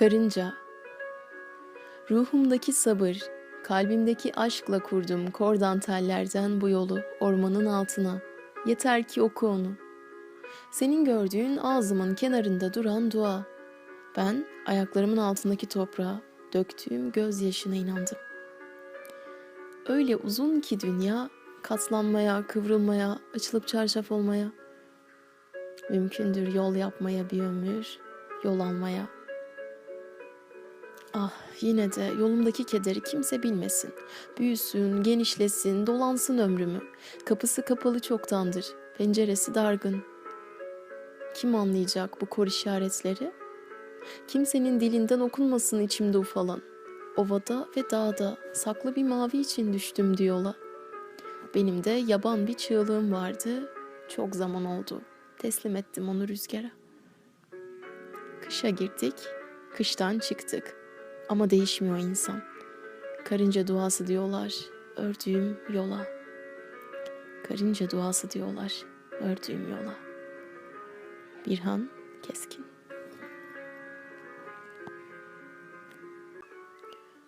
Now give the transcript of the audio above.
Karınca Ruhumdaki sabır, kalbimdeki aşkla kurdum kordan tellerden bu yolu ormanın altına. Yeter ki oku onu. Senin gördüğün ağzımın kenarında duran dua. Ben ayaklarımın altındaki toprağa döktüğüm gözyaşına inandım. Öyle uzun ki dünya katlanmaya, kıvrılmaya, açılıp çarşaf olmaya. Mümkündür yol yapmaya bir ömür, yol almaya. Ah yine de yolumdaki kederi kimse bilmesin. Büyüsün, genişlesin, dolansın ömrümü. Kapısı kapalı çoktandır, penceresi dargın. Kim anlayacak bu kor işaretleri? Kimsenin dilinden okunmasın içimde ufalan. Ovada ve dağda saklı bir mavi için düştüm diyola. Benim de yaban bir çığlığım vardı. Çok zaman oldu. Teslim ettim onu rüzgara. Kışa girdik, kıştan çıktık. Ama değişmiyor insan. Karınca duası diyorlar, ördüğüm yola. Karınca duası diyorlar, ördüğüm yola. Birhan Keskin